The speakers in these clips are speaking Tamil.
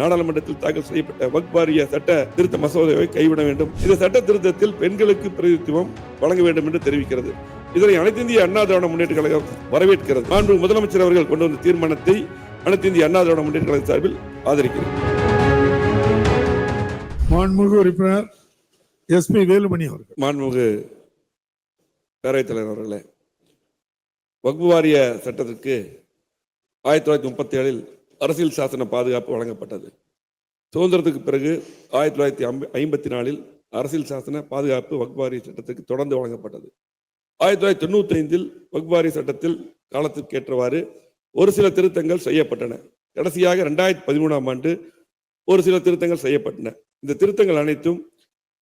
நாடாளுமன்றத்தில் தாக்கல் செய்யப்பட்ட வக்ஃப் வாரிய சட்ட திருத்த மசோதாவை கைவிட வேண்டும். இந்த சட்ட திருத்தத்தில் பெண்களுக்கு பிரதித்துவம் வழங்க வேண்டும் என்று தெரிவிக்கிறது. இதனை அனைத்து இந்திய அண்ணா திராவிட முன்னேற்ற கழகம் வரவேற்கிறது. மாண்பு முதலமைச்சர் அவர்கள் கொண்டு வந்த தீர்மானத்தை அனைத்து இந்திய அண்ணா திராவிட முன்னேற்ற கழகம் சார்பில் ஆதரிக்கிறேன். மாண்புமிகு உறுப்பினர் எஸ்பி வேலுமணி அவர்கள். மாண்புமிகு பேரவைத் தலைவர் அவர்களே வக்பு வாரிய சட்டத்திற்கு ஆயிரத்தி தொள்ளாயிரத்தி முப்பத்தி ஏழில் அரசியல் சாசன பாதுகாப்பு வழங்கப்பட்டது. சுதந்திரத்துக்கு பிறகு ஆயிரத்தி தொள்ளாயிரத்தி ஐம்ப- ஐம்பத்தி நாலில் அரசியல் சாசன பாதுகாப்பு வக்பு சட்டத்துக்கு தொடர்ந்து வழங்கப்பட்டது. ஆயிரத்தி தொள்ளாயிரத்தி தொண்ணூற்றி ஐந்தில் வக்பு சட்டத்தில் காலத்திற்கேற்றவாறு ஒரு சில திருத்தங்கள் செய்யப்பட்டன. கடைசியாக ரெண்டாயிரத்தி பதிமூணாம் ஆண்டு ஒரு சில திருத்தங்கள் செய்யப்பட்டன. இந்த திருத்தங்கள் அனைத்தும்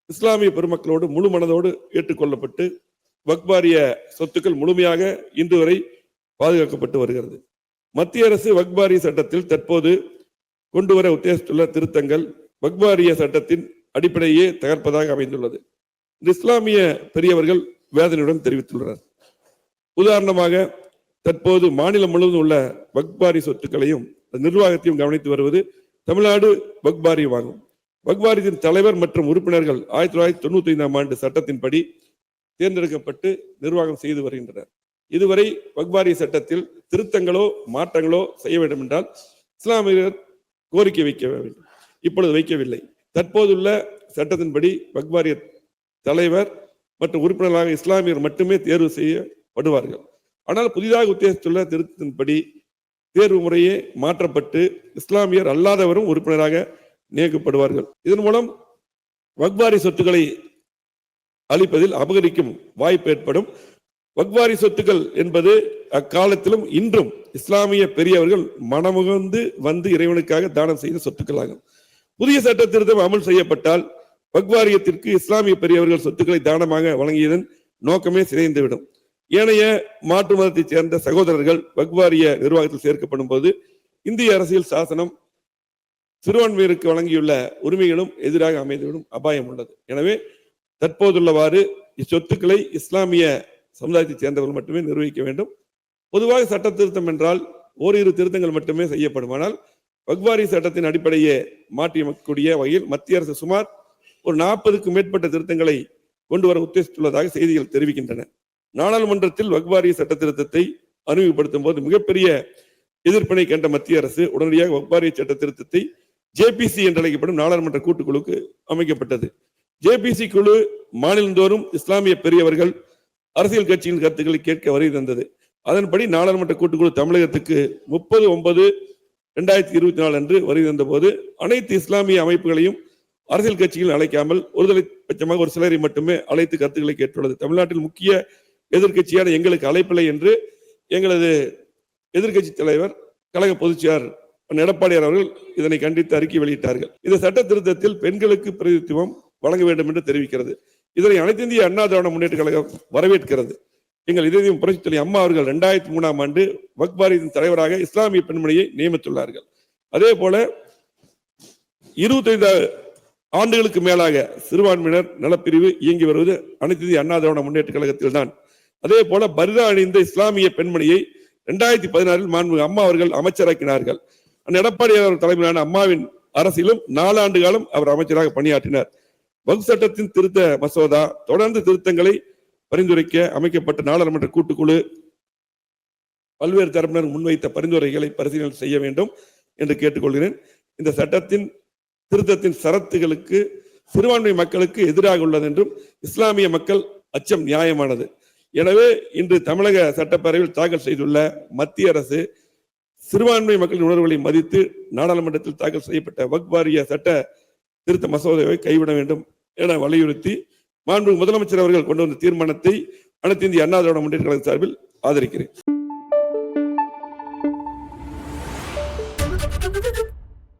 இஸ்லாமிய பெருமக்களோடு முழு மனதோடு ஏற்றுக்கொள்ளப்பட்டு வக்பாரிய சொத்துக்கள் முழுமையாக இன்று வரை பாதுகாக்கப்பட்டு வருகிறது. மத்திய அரசு வக்பாரிய சட்டத்தில் தற்போது கொண்டு வர உத்தேசித்துள்ள திருத்தங்கள் வக்பாரிய சட்டத்தின் அடிப்படையே தகர்ப்பதாக அமைந்துள்ளது. இந்த இஸ்லாமிய பெரியவர்கள் வேதனையுடன் தெரிவித்துள்ளனர். உதாரணமாக தற்போது மாநிலம் முழுவதும் உள்ள வக்பாரி சொத்துக்களையும் நிர்வாகத்தையும் கவனித்து வருவது தமிழ்நாடு வக்பாரி வாங்கும். வக்பாரியத்தின் தலைவர் மற்றும் உறுப்பினர்கள் ஆயிரத்தி தொள்ளாயிரத்தி தொண்ணூத்தி ஐந்தாம் ஆண்டு சட்டத்தின்படி தேர்ந்தெடுக்கப்பட்டு நிர்வாகம் செய்து வருகின்றனர். இதுவரை வக்பாரிய சட்டத்தில் திருத்தங்களோ மாற்றங்களோ செய்ய வேண்டும் என்றால் இஸ்லாமியர் கோரிக்கை வைக்க வேண்டும். இப்பொழுது வைக்கவில்லை. தற்போதுள்ள சட்டத்தின்படி வக்பாரிய தலைவர் மற்றும் உறுப்பினர்களாக இஸ்லாமியர் மட்டுமே தேர்வு செய்யப்படுவார்கள். ஆனால் புதிதாக உத்தேசித்துள்ள திருத்தத்தின்படி தேர்வு முறையே மாற்றப்பட்டு இஸ்லாமியர் அல்லாதவரும் உறுப்பினராக நியமிக்கப்படுவார்கள். இதன் மூலம் வக்வாரி சொத்துக்களை அளிப்பதில் அபகரிக்கும் வாய்ப்பு ஏற்படும். வக்வாரி சொத்துக்கள் என்பது அக்காலத்திலும் இன்றும் இஸ்லாமிய பெரியவர்கள் மனமுகந்து வந்து இறைவனுக்காக தானம் செய்த சொத்துக்களாகும். புதிய சட்ட திருத்தம் அமல் செய்யப்பட்டால் வக்வாரியத்திற்கு இஸ்லாமிய பெரியவர்கள் சொத்துக்களை தானமாக வழங்கியதன் நோக்கமே சிதைந்துவிடும். ஏனைய மாற்று மதத்தைச் சேர்ந்த சகோதரர்கள் வக்வாரிய நிர்வாகத்தில் சேர்க்கப்படும் போது இந்திய அரசியல் சாசனம் சிறுபான்மையருக்கு வழங்கியுள்ள உரிமைகளும் எதிராக அமைந்துவிடும் அபாயம் உள்ளது. எனவே தற்போதுள்ளவாறு இச்சொத்துக்களை இஸ்லாமிய சமுதாயத்தைச் சேர்ந்தவர்கள் மட்டுமே நிர்வகிக்க வேண்டும். பொதுவாக சட்ட திருத்தம் என்றால் ஓரிரு திருத்தங்கள் மட்டுமே செய்யப்படுமானால் பக்வாரி வக்வாரி சட்டத்தின் அடிப்படையே மாற்றியமைக்கக்கூடிய வகையில் மத்திய அரசு சுமார் ஒரு நாற்பதுக்கும் மேற்பட்ட திருத்தங்களை கொண்டு வர உத்தேசித்துள்ளதாக செய்திகள் தெரிவிக்கின்றன. நாடாளுமன்றத்தில் வக்வாரிய சட்ட திருத்தத்தை அறிமுகப்படுத்தும் போது மிகப்பெரிய எதிர்ப்பினை கண்ட மத்திய அரசு உடனடியாக வக்வாரிய சட்ட திருத்தத்தை ஜேபிசி என்று அழைக்கப்படும் நாடாளுமன்ற கூட்டுக்குழுக்கு அமைக்கப்பட்டது. ஜேபிசி குழு மாநிலந்தோறும் இஸ்லாமிய பெரியவர்கள் அரசியல் கட்சியின் கருத்துக்களை கேட்க வரை தந்தது அதன்படி நாடாளுமன்ற கூட்டுக்குழு தமிழகத்துக்கு முப்பது ஒன்பது இரண்டாயிரத்தி இருபத்தி நாலு அன்று வருகை தந்தபோது அனைத்து இஸ்லாமிய அமைப்புகளையும் அரசியல் கட்சிகள் அழைக்காமல் ஒருதலை பட்சமாக ஒரு சிலரை மட்டுமே அழைத்து கருத்துக்களை கேட்டுள்ளது. தமிழ்நாட்டில் முக்கிய எதிர்க்கட்சியான எங்களுக்கு அழைப்பில்லை என்று எங்களது எதிர்க்கட்சி தலைவர் கழக பொதுச்செயலாளர் எடப்பாடியார் அவர்கள் இதனை கண்டித்து அறிக்கை வெளியிட்டார்கள். இந்த சட்ட திருத்தத்தில் பெண்களுக்கு பிரதித்துவம் வழங்க வேண்டும் என்று தெரிவிக்கிறது. இதனை அனைத்து இந்திய அண்ணா திராவிட முன்னேற்ற கழகம் வரவேற்கிறது. எங்கள் இதயம் புரட்சித் அம்மா அவர்கள் ரெண்டாயிரத்தி மூணாம் ஆண்டு வக்பாரியின் தலைவராக இஸ்லாமிய பெண்மணியை நியமித்துள்ளார்கள். அதே போல இருபத்தைந்து ஆண்டுகளுக்கு மேலாக சிறுபான்மையினர் நலப்பிரிவு இயங்கி வருவது அனைத்து இந்திய அண்ணா திராவிட முன்னேற்ற கழகத்தில் தான் அதே போல பரிதா அணிந்த இஸ்லாமிய பெண்மணியை ரெண்டாயிரத்தி பதினாறில் மாண்பு அம்மா அவர்கள் அமைச்சராக்கினார்கள். அண்ணன் எடப்பாடி அவர் தலைமையிலான அம்மாவின் அரசிலும் நாலாண்டு காலம் அவர் அமைச்சராக பணியாற்றினார். வகுப்பு சட்டத்தின் திருத்த மசோதா தொடர்ந்து திருத்தங்களை பரிந்துரைக்க அமைக்கப்பட்ட நாடாளுமன்ற கூட்டுக்குழு பல்வேறு தரப்பினர் முன்வைத்த பரிந்துரைகளை பரிசீலனை செய்ய வேண்டும் என்று கேட்டுக்கொள்கிறேன். இந்த சட்டத்தின் திருத்தத்தின் சரத்துகளுக்கு சிறுபான்மை மக்களுக்கு எதிராக உள்ளது என்றும் இஸ்லாமிய மக்கள் அச்சம் நியாயமானது. எனவே இன்று தமிழக சட்டப்பேரவையில் தாக்கல் செய்துள்ள மத்திய அரசு சிறுபான்மை மக்களின் உணர்வுகளை மதித்து நாடாளுமன்றத்தில் தாக்கல் செய்யப்பட்ட வக்பாரிய சட்ட திருத்த மசோதாவை கைவிட வேண்டும் என வலியுறுத்தி மாண்பு முதலமைச்சர் அவர்கள் கொண்டு வந்த தீர்மானத்தை அனைத்து இந்திய அண்ணா திராவிட முன்னேற்ற கழக சார்பில் ஆதரிக்கிறேன்.